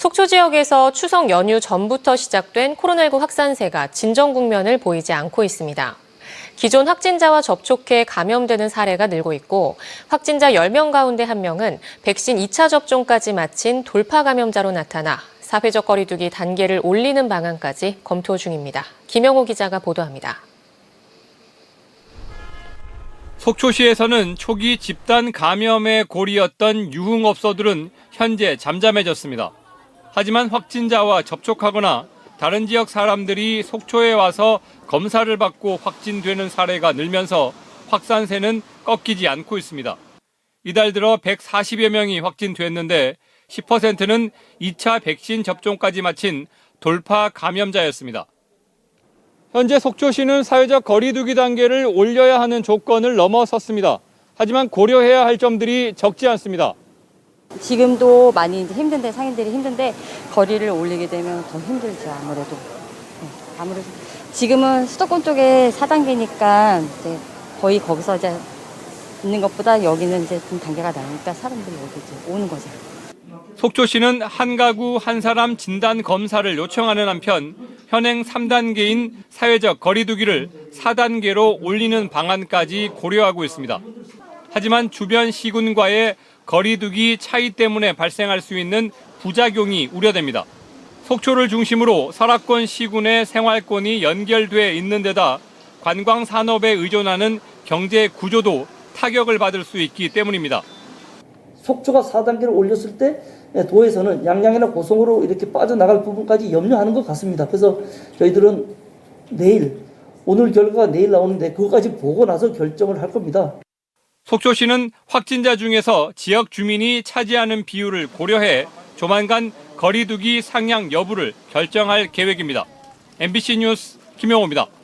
속초 지역에서 추석 연휴 전부터 시작된 코로나19 확산세가 진정 국면을 보이지 않고 있습니다. 기존 확진자와 접촉해 감염되는 사례가 늘고 있고 확진자 10명 가운데 1명은 백신 2차 접종까지 마친 돌파 감염자로 나타나 사회적 거리두기 단계를 올리는 방안까지 검토 중입니다. 김영호 기자가 보도합니다. 속초시에서는 초기 집단 감염의 고리였던 유흥업소들은 현재 잠잠해졌습니다. 하지만 확진자와 접촉하거나 다른 지역 사람들이 속초에 와서 검사를 받고 확진되는 사례가 늘면서 확산세는 꺾이지 않고 있습니다. 이달 들어 140여 명이 확진됐는데 10%는 2차 백신 접종까지 마친 돌파 감염자였습니다. 현재 속초시는 사회적 거리두기 단계를 올려야 하는 조건을 넘어섰습니다. 하지만 고려해야 할 점들이 적지 않습니다. 지금도 많이 이제 힘든데 상인들이 힘든데 거리를 올리게 되면 더 힘들죠 아무래도 네, 아무래도 지금은 수도권 쪽에 4단계니까 이제 거의 거기서 이제 있는 것보다 여기는 이제 좀 단계가 나니까 사람들이 오겠죠 오는 거죠. 속초시는 한 가구 한 사람 진단 검사를 요청하는 한편 현행 3단계인 사회적 거리두기를 4단계로 올리는 방안까지 고려하고 있습니다. 하지만 주변 시군과의 거리두기 차이 때문에 발생할 수 있는 부작용이 우려됩니다. 속초를 중심으로 설악권 시군의 생활권이 연결돼 있는 데다 관광 산업에 의존하는 경제 구조도 타격을 받을 수 있기 때문입니다. 속초가 4단계를 올렸을 때 예, 도에서는 양양이나 고성으로 이렇게 빠져나갈 부분까지 염려하는 것 같습니다. 그래서 저희들은 내일 오늘 결과가 내일 나오는데 그것까지 보고 나서 결정을 할 겁니다. 속초시는 확진자 중에서 지역 주민이 차지하는 비율을 고려해 조만간 거리두기 상향 여부를 결정할 계획입니다. MBC 뉴스 김영호입니다.